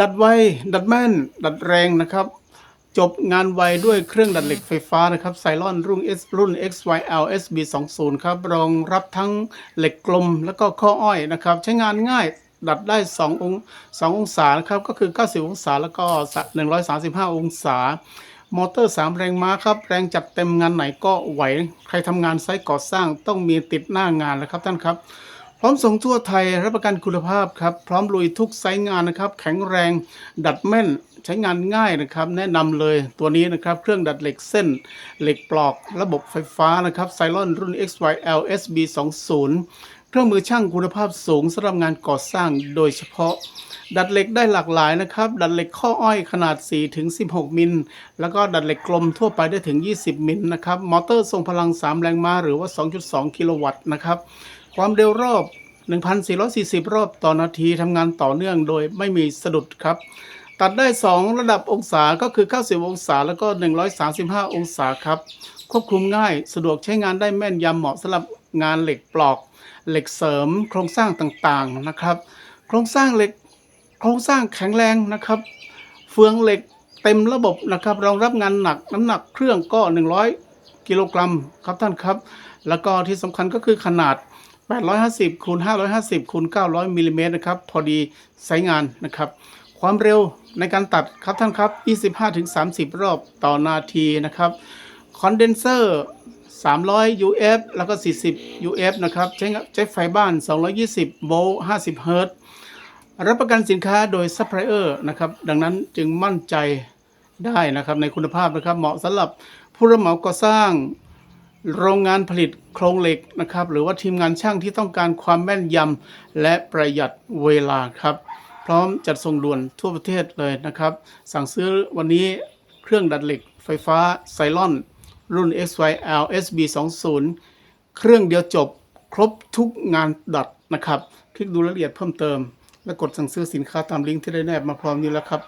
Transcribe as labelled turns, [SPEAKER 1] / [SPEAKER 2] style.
[SPEAKER 1] ดัดไวดัดแม่น ดัดแรงนะครับ จบงานไวด้วยเครื่องดัดเหล็กไฟฟ้านะครับไซลอนรุ่น S รุ่น XYL SB 2 0ครับรองรับทั้งเหล็กกลมแล้วก็ข้ออ้อยนะครับ ใช้งานง่ายดัดได้ 2 อง2องศานะครับ ก็คือ 90 องศาแล้วก็ 135 องศามอเตอร์ 3 แรงม้าครับ แรงจัดเต็มงานไหนก็ไหว ใครทำงานไซต์ก่อสร้างต้องมีติดหน้างานแล้วครับท่านครับ พร้อมส่งทั่วไทยรับประกันคุณภาพครับ พร้อมลุยทุกไซต์งานนะครับ แข็งแรงดัดแม่นใช้งานง่ายนะครับ แนะนำเลยตัวนี้นะครับ เครื่องดัดเหล็กเส้น เหล็กปลอกระบบไฟฟ้านะครับไซลอนรุ่น XYL SB 2 0เครื่องมือช่างคุณภาพสูงสำหรับงานก่อสร้างโดยเฉพาะ ดัดเหล็กได้หลากหลายนะครับ ดัดเหล็กข้ออ้อยขนาด 4 ถึง 16 มิล แล้วก็ดัดเหล็กกลมทั่วไปได้ถึง 20 มิลนะครับ มอเตอร์ทรงพลัง 3 แรงม้าหรือว่า 2.2 กิโลวัตต์นะครับ ความเร็วรอบ 1,440 รอบต่อนาทีทำงานต่อเนื่องโดยไม่มีสะดุดครับ ตัดได้ 2 ระดับองศาก็คือ 90 องศาแล้วก็ 135 องศาครับ ควบคุมง่ายสะดวกใช้งานได้แม่นยำเหมาะสำหรับงานเหล็กปลอก เหล็กเสริม โครงสร้างต่างๆนะครับ โครงสร้างเหล็กโครงสร้างแข็งแรงนะครับ เฟืองเหล็กเต็มระบบนะครับรองรับงานหนักน้ำหนักเครื่องก็ 100 กิโลกรัมครับท่านครับ แล้วก็ที่สำคัญก็คือขนาด 850คูณ550คูณ900มิลลิเมตรนะครับ พอดีใช้งานนะครับ ความเร็วในการตัดครับท่านครับ 25-30 รอบต่อนาทีนะครับ คอนเดนเซอร์300 UF แล้วก็ 40 UF นะครับ ใช้งใช้ไฟบ้าน 220 โวลต์ 50 เฮิรตซ์รับประกันสินค้าโดยซัพพลายเออร์นะครับ ดังนั้นจึงมั่นใจได้นะครับในคุณภาพนะครับ เหมาะสำหรับผู้รับเหมาก่อสร้าง โรงงานผลิตโครงเหล็กนะครับ หรือว่าทีมงานช่างที่ต้องการความแม่นยำและประหยัดเวลาครับ พร้อมจัดส่งด่วนทั่วประเทศเลยนะครับ สั่งซื้อวันนี้เครื่องดัดเหล็กไฟฟ้าไซลอน รุ่น XYL SB 2 0เครื่องเดียวจบครบทุกงานดัดนะครับ คลิกดูรายละเอียดเพิ่มเติม และกดสั่งซื้อสินค้าตามลิงก์ที่ได้แนบมาพร้อมนี้แล้วครับ